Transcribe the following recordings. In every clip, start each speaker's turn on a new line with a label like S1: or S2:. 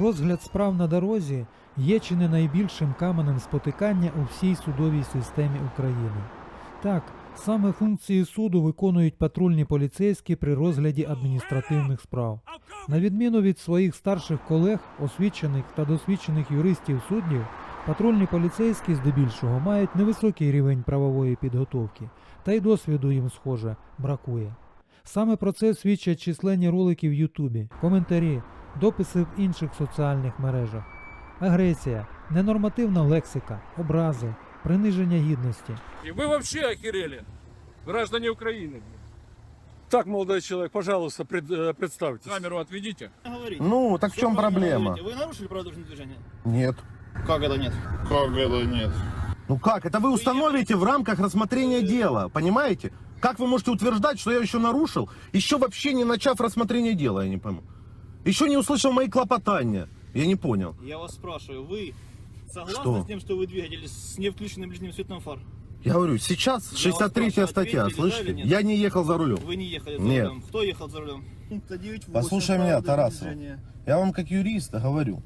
S1: Розгляд справ на дорозі є чи не найбільшим каменем спотикання у всій судовій системі України. Так, саме функції суду виконують патрульні поліцейські при розгляді адміністративних справ. На відміну від своїх старших колег, освічених та досвідчених юристів суддів, патрульні поліцейські здебільшого мають невисокий рівень правової підготовки, та й досвіду їм, схоже, бракує. Саме про це свідчать численні ролики в Ютубі, коментарі, дописи в інших соціальних мережах. Агресія, ненормативна лексика, образи, приниження гідності.
S2: И вы вообще охерели, граждане Украины.
S3: Так, молодой человек, пожалуйста, пред- э, представьтесь.
S2: Камеру отведите.
S4: Говорите.
S5: Ну, так в
S4: Что
S5: чем
S4: правильно
S5: проблема?
S4: говорите? Вы нарушили правила дорожного движения?
S5: Нет.
S4: Как это нет?
S6: Как это нет?
S5: Ну как? Это вы установите в рамках рассмотрения дела, понимаете? Как вы можете утверждать, что я еще нарушил, еще вообще не начав рассмотрение дела, я не пойму. Еще не услышал мои клопотания. Я не понял.
S4: Я вас спрашиваю, вы согласны
S5: Что?
S4: с тем, что вы двигались с невключенным ближним светом фар?
S5: Я говорю, сейчас
S4: Я
S5: 63
S4: вас спрашиваю,
S5: статья,
S4: ответили, да
S5: слышите? Я не ехал за рулем.
S4: Вы не ехали за
S5: Нет.
S4: рулем. Кто ехал за рулем?
S5: Послушай меня, Тарасов. Я вам как юрист говорю.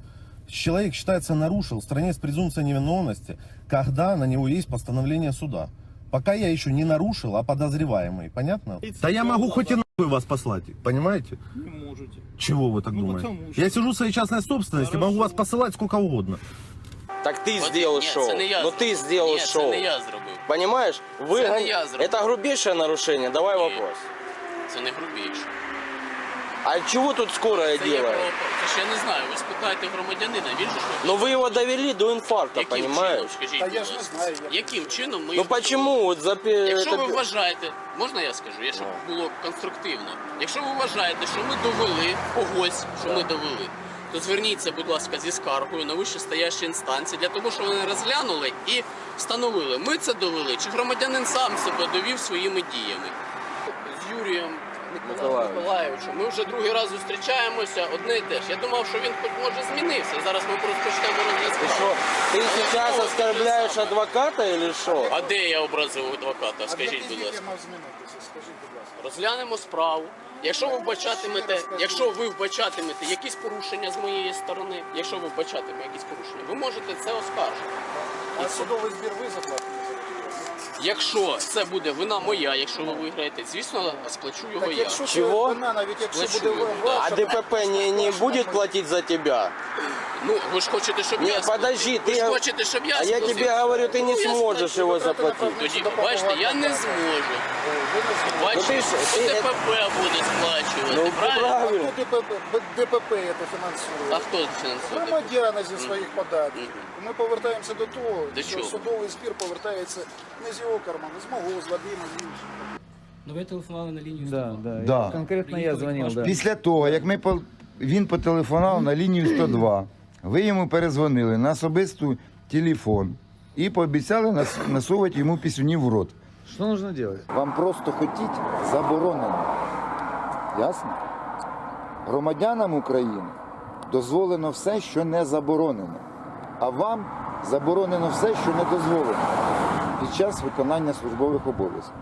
S5: Человек считается нарушил в стране с презумпцией невиновности, когда на него есть постановление суда. Пока я еще не нарушил, а подозреваемый. Понятно? Да я могу хоть и нахуй вас послать, понимаете?
S4: Не можете.
S5: Чего вы так
S4: Ну,
S5: думаете?
S4: потому что.
S5: Я сижу в своей частной собственности,
S4: Хорошо.
S5: могу вас посылать сколько угодно.
S7: Так ти
S8: От
S7: зробив
S8: ні,
S7: шоу.
S8: Це не я
S7: ну
S8: зробив.
S7: ти зробив
S8: Ні,
S7: шоу.
S8: Це не я зробив.
S7: Понимаешь? Вы
S8: Це не
S7: гон-
S8: я зробив.
S7: Это грубейшее нарушение. Давай
S8: Ні.
S7: вопрос.
S8: Це не грубіше.
S7: А чего тут скорая
S8: Це є
S7: делает?
S8: Це ж я не знаю. Ви спитаєте громадянина, він же що.
S7: Но вы его довели до инфаркта,
S8: Яким чином,
S7: понимаешь?
S8: скажіть, будь ласка. Яким чином ми
S7: Ну
S8: його
S7: почему вот за пе-
S8: Якщо
S7: это-
S8: ви вважаєте, можна я скажу, я щоб було конструктивно. Якщо ви вважаєте, що ми довели когось, що ми довели, то зверніться, будь ласка, зі скаргою на вище стоящі інстанції для того, щоб вони розглянули і встановили, ми це довели, чи громадянин сам себе довів своїми діями. З Юрієм
S7: Миколаївичем.
S8: Миколаївичем ми вже другий раз зустрічаємося, одне і те ж. Я думав, що він хоч може змінився. Зараз ми просто почнемо розгляд
S7: Ты
S8: справи.
S7: что, ты сейчас адвоката или что?
S8: А де я образив адвоката? Скажіть, будь ласка. Розглянемо справу. Якщо ви вбачатимете, якщо ви вбачатимете якісь порушення з моєї сторони, якщо ви вбачатимете якісь порушення, ви можете це оскаржити.
S3: А судовий збір ви заплатите?
S8: Якщо це буде вина моя, якщо ви виграєте, звісно, сплачу його
S3: Так
S8: я.
S3: якщо
S7: Чого?
S3: це вина, навіть якщо
S8: Плачу.
S3: буде
S8: Да.
S3: ваша...
S7: А ДПП не, не будет платить за тебя?
S8: Ну, ви ж хочете, щоб я
S7: подожди,
S8: ви ж хочете, щоб я
S7: А я
S8: сплатив?
S7: тебе говорю, ты не
S8: Ну, я
S7: сможешь его заплатить.
S8: Тоді, бачите, я не зможу. Бачите,
S7: ти ж- ти-
S8: ДПП буде сплачувати,
S7: Ну,
S8: правильно?
S7: правильно.
S3: Хто ДПП, ДПП це фінансує?
S8: А хто фінансує?
S3: Громадяни зі своїх податків. Ми повертаємося до того,
S8: До
S3: що
S8: чого?
S3: судовий спір повертається не з його карману, з мого, з Вадима, з інших.
S9: Ну ви телефонували на лінію
S10: Да,
S9: 102.
S10: да.
S6: Да.
S10: Конкретно я дзвонив. Да.
S6: Після того, як ми по... він потелефонував на лінію 102, ви йому перезвонили на особисту телефон і пообіцяли нас насовувати йому пісюнів в рот.
S10: Что нужно делать?
S6: Вам просто хотіть заборонено. Ясно? Громадянам України дозволено все, що не заборонено. А вам заборонено все, що не дозволено під час виконання службових обов'язків.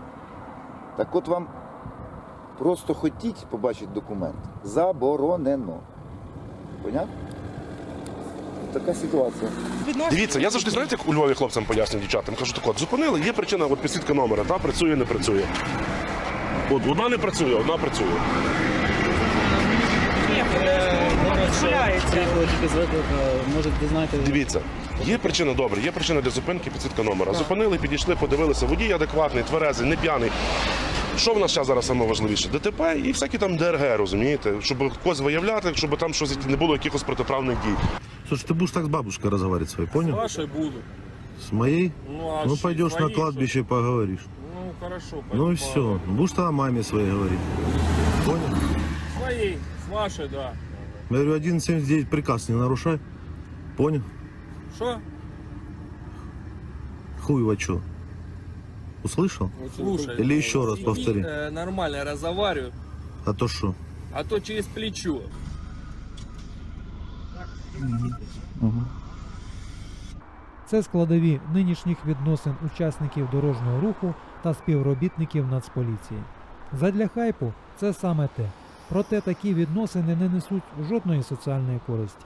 S6: Так от вам просто хотіть побачити документ. Заборонено. Понятно? Така ситуація.
S11: Дивіться, я завжди знаєте, як у Львові хлопцям пояснюю дівчатам. Кажу, так от, зупинили, є причина, от підсвітка номера, та працює, не працює. От одна не працює, одна працює.
S9: Приїхали тільки з може ви
S11: Дивіться, є причина добре, є причина для зупинки, підсвітка номера. Зупинили, підійшли, подивилися, водій адекватний, тверезий, не п'яний. Що в нас зараз зараз саме важливіше? ДТП і всякі там ДРГ, розумієте? Щоб когось виявляти, щоб там щось не було якихось протиправних дій.
S5: Слушай, ты будешь так с бабушкой разговаривать своей,
S2: С
S5: понял?
S2: вашей буду.
S5: С моей?
S2: Ну, а
S5: Ну пойдешь на
S2: свои,
S5: кладбище и поговоришь.
S2: Ну, хорошо.
S5: Ну и все. Будешь тогда маме своей говорить. Понял?
S2: по- Своей, с вашей, да.
S5: Я говорю, 1.79 приказ не нарушай. Понял?
S2: Что?
S5: Хуево чё? Услышал?
S2: Слушай.
S5: Или еще раз
S2: сиди,
S5: повтори.
S2: э, нормально разговариваю,
S5: А то что?
S2: а то через плечо.
S1: Це складові нинішніх відносин учасників дорожнього руху та співробітників Нацполіції. Задля хайпу це саме те. Проте такі відносини не несуть жодної соціальної користі.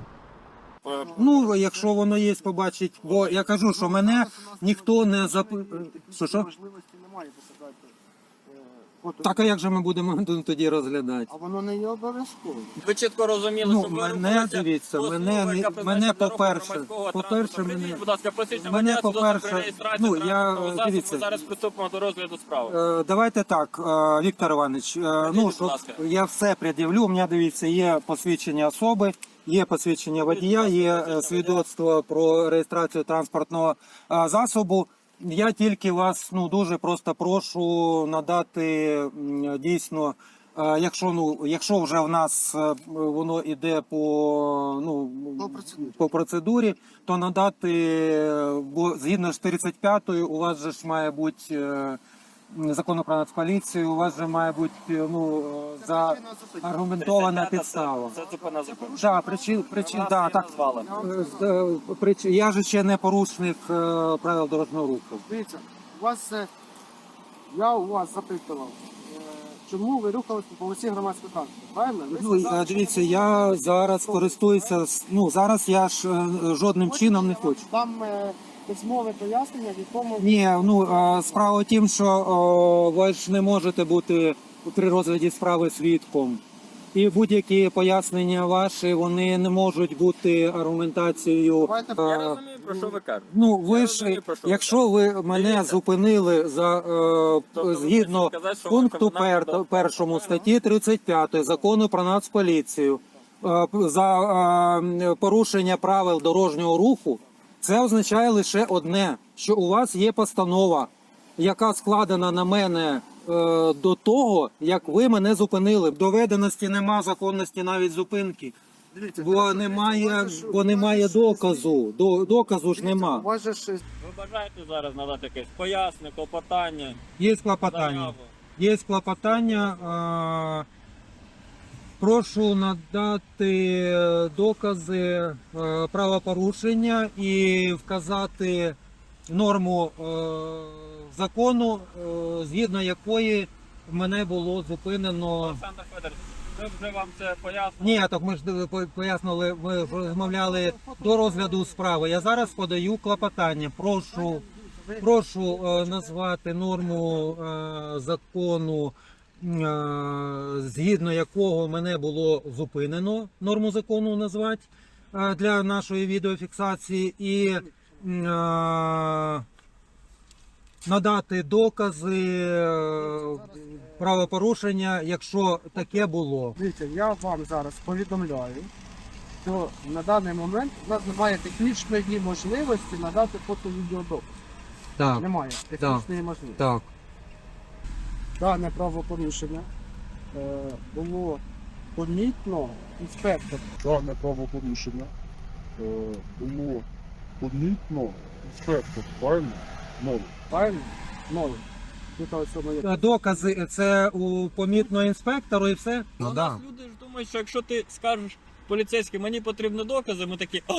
S12: Ну, якщо воно є, побачить, бо я кажу, що мене ніхто не зап... Що, що?
S13: Можливості немає показати. Е.
S12: Так, а як же ми будемо тоді розглядати?
S13: А воно не є обов'язково.
S7: Ви чітко розуміли,
S12: Ну,
S7: що ви
S12: мене, дивіться,
S7: по
S12: мене не- мене, по-перше,
S7: громадського
S12: по-перше,
S7: транспорту.
S12: мене-
S7: будь ласка, посвідчення
S12: мене,
S7: водія,
S12: по-перше, ну, я,
S7: транспортного
S12: е,
S7: засобу.
S12: дивіться.
S7: Зараз приступимо до розгляду справи.
S12: Е, Давайте так, е, Віктор Іванович, е, ну,
S7: будь ласка.
S12: я все пред'явлю, у мене, дивіться, є посвідчення особи, є посвідчення водія, є е, свідоцтво про реєстрацію транспортного е, засобу. Я тільки вас ну, дуже просто прошу надати дійсно, е, якщо, ну, якщо вже в нас е, воно іде по, ну,
S13: По процедурі.
S12: по процедурі, то надати, е, бо згідно з 35-ю у вас же ж має бути закону про нацполіцію, у вас же має бути ну, за аргументована підстава.
S7: Це.
S12: Да, причин, причин, да, так. Е, е, прич- Я же ще не порушник е, правил дорожнього руху.
S13: Дивіться, у вас е, я у вас запитував, е, чому ви рухались по полосі громадського транспорту, правильно? Ви
S12: Ну,
S13: сказали,
S12: е,
S13: що
S12: дивіться, я зараз користуюся, ну, зараз я ж е, жодним чином не хочу.
S13: Там е, письмове пояснення, в якому
S12: Ні, ну е, справа в тім, що ви ж не можете бути при розгляді справи свідком. І будь-які пояснення ваші вони не можуть бути аргументацією.
S13: Давайте,
S12: е,
S7: Я розумію, про що ви кажете.
S12: Ну, ви
S7: Я
S12: ж,
S7: розумію, про що ви
S12: якщо ви мене
S7: Дивіться.
S12: зупинили за е,
S7: ви
S12: згідно
S7: хочете сказати, що
S12: пункту
S7: вам
S12: пер, першому статті 35 закону про нацполіцію е, за е, порушення правил дорожнього руху, це означає лише одне: що у вас є постанова, яка складена на мене. е, До того, як ви мене зупинили, доведеності нема законності навіть зупинки,
S13: дивіться,
S12: бо немає, бо немає доказу. До, доказу ж
S13: Дивіться,
S12: нема.
S7: Ви бажаєте зараз надати якесь пояснення, клопотання,
S12: Є клопотання. Є клопотання. Прошу надати е, докази е, правопорушення і вказати норму е, закону, згідно якої мене було зупинено.
S7: Олександр Федорович, ми вже вам це пояснили.
S12: Ні, так ми ж пояснили, ми розмовляли до розгляду справи. Я зараз подаю клопотання. Прошу, прошу назвати норму закону, згідно якого мене було зупинено. Норму закону назвати е, для нашої відеофіксації і е, надати докази е, правопорушення, якщо таке було.
S13: Дивіться, я вам зараз повідомляю, що на даний момент у нас немає технічної можливості надати фото-відеодоказ.
S12: Так,
S13: Немає технічної можливості.
S12: так.
S13: Дане правопорушення е, було помітно інспектор.
S14: Дане правопорушення е, було помітно інспектор, правильно? Ну,
S13: Правильно? Є.
S12: Е, Докази це у помітного інспектору і все.
S7: Ну, у нас люди ж думають, що якщо ти скажеш поліцейський, мені потрібні докази, ми такі, а,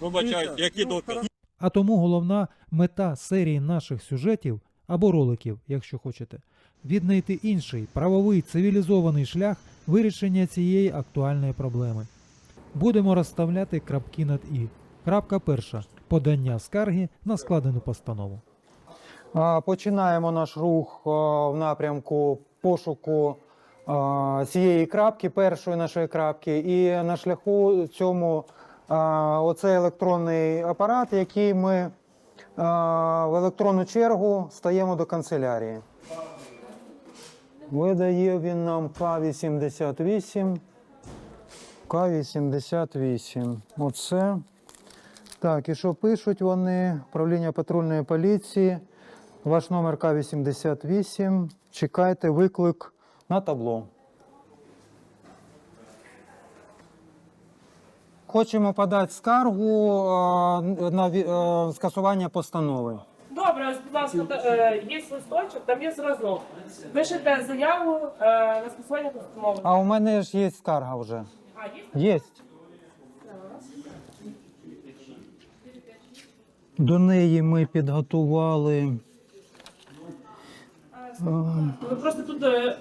S7: вибачайте, які
S13: ну,
S7: докази?
S12: А тому головна мета серії наших сюжетів або роликів, якщо хочете, віднайти інший правовий цивілізований шлях вирішення цієї актуальної проблеми. Будемо розставляти крапки над і. Крапка перша подання скарги на складену постанову. Починаємо наш рух в напрямку пошуку цієї крапки, першої нашої крапки, і на шляху цьому оцей електронний апарат, який ми в електронну чергу стаємо до канцелярії. Видає він нам К-88. К-88. Оце. Так, і що пишуть вони? Управління патрульної поліції. Ваш номер К-88. Чекайте виклик на табло. Хочемо подати скаргу е, на ві- е, скасування постанови.
S15: Добре, ось, будь ласка, та- е, є листочок, там є зразок. Пишете заяву е, на скасування постанови.
S12: А у мене ж є скарга вже.
S15: А, є?
S12: Є. До неї ми підготували.
S15: Ви просто тут е,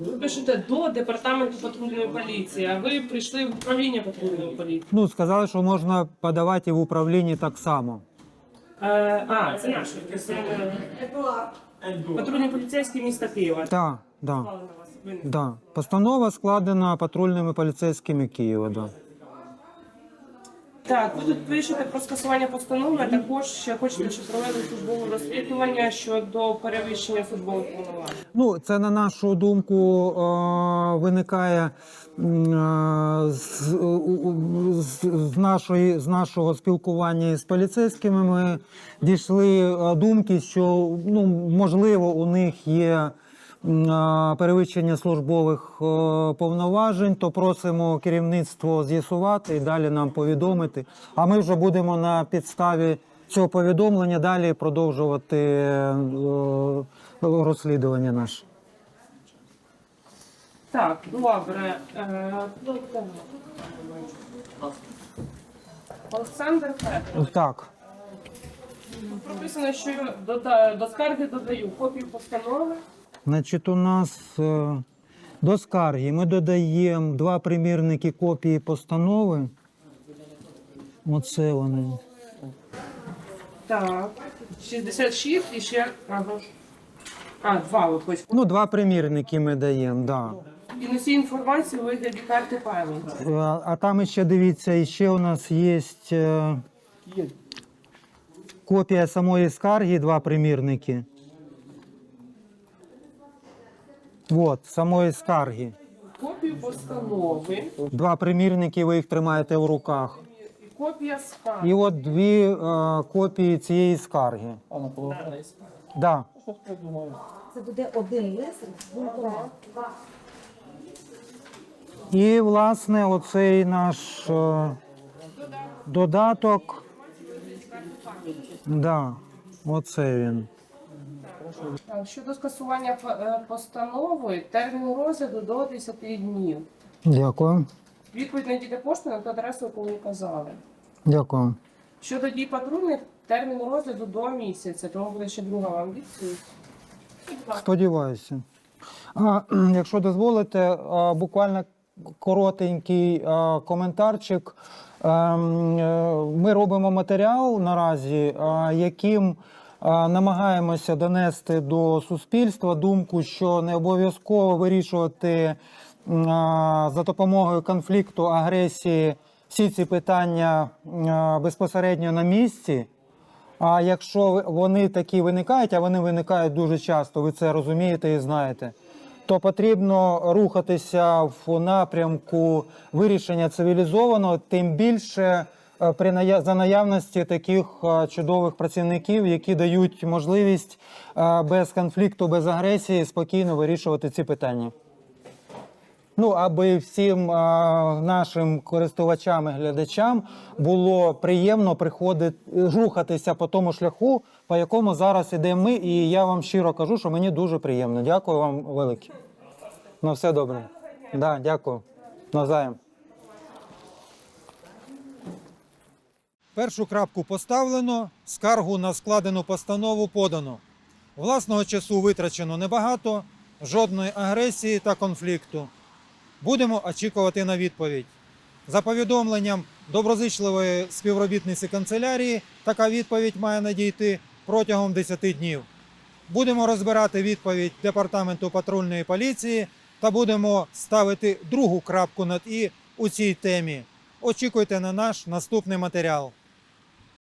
S15: Ви пишете до департаменту патрульної поліції, а ви прийшли в управління патрульної поліції.
S12: Ну, сказали, що можна подавати і в управлінні так само.
S15: Е, а, це наше. Е, патрульні поліцейські міста Києва.
S12: Так,
S15: не-
S12: да. Постанова складена патрульними поліцейськими Києва. Да.
S15: Так, ви тут пишете про скасування постанови, також ще хочете, щоб провели службове розслідування щодо перевищення службових повноважень.
S12: Ну, це на нашу думку е, виникає е, з, з, нашої, з нашого спілкування з поліцейськими. Ми дійшли е, думки, що ну, можливо у них є перевищення службових е, повноважень, то просимо керівництво з'ясувати і далі нам повідомити. А ми вже будемо на підставі цього повідомлення далі продовжувати е, розслідування наше.
S15: Так, добре. Е. Олександр Федорович.
S12: Так,
S15: Прописано, що до скарги додаю копію постанови.
S12: Значить, у нас е, до скарги ми додаємо два примірники копії постанови. Оце вони.
S15: Так, 66 і ще. Ага. А, два ви.
S12: Ну, два примірники ми даємо, да.
S15: І носій інформації у вигляді карти пам'яті.
S12: Е, А там ще дивіться, ще у нас є е, копія самої скарги, два примірники. От, самої скарги.
S15: Копію постанови
S12: Два примірники, ви їх тримаєте в руках.
S15: і копія скарги.
S12: І от дві е, копії цієї скарги. А на поверхне Да.
S16: Це буде один лист з.
S12: І, власне, оцей наш е, додаток. Да, оце він.
S15: Так, Щодо скасування е, постанови, термін розгляду до 10 днів.
S12: Дякую.
S15: Відповідь надійде поштою на ту адресу, яку ви казали.
S12: Дякую.
S15: Щодо дій патрульних, термін розгляду до місяця, тому буде ще друга вам відповідь.
S12: Сподіваюся. А, якщо дозволите, буквально коротенький коментарчик. Ем, е, Ми робимо матеріал наразі, яким намагаємося донести до суспільства думку, що не обов'язково вирішувати за допомогою конфлікту, агресії всі ці питання безпосередньо на місці. А якщо вони такі виникають, а вони виникають дуже часто, ви це розумієте і знаєте, то потрібно рухатися в напрямку вирішення цивілізованого, тим більше при ная- за наявності таких е, чудових працівників, які дають можливість е, без конфлікту, без агресії спокійно вирішувати ці питання. Ну, аби всім а, нашим користувачам і глядачам було приємно приходити рухатися по тому шляху, по якому зараз ідемо ми. І я вам щиро кажу, що мені дуже приємно. Дякую вам велике. На все добре. Да, дякую. Навзаєм. Першу крапку поставлено, скаргу на складену постанову подано. Власного часу витрачено небагато, жодної агресії та конфлікту. Будемо очікувати на відповідь. За повідомленням доброзичливої співробітниці канцелярії, така відповідь має надійти протягом 10 днів. Будемо розбирати відповідь департаменту патрульної поліції та будемо ставити другу крапку над і у цій темі. Очікуйте на наш наступний матеріал.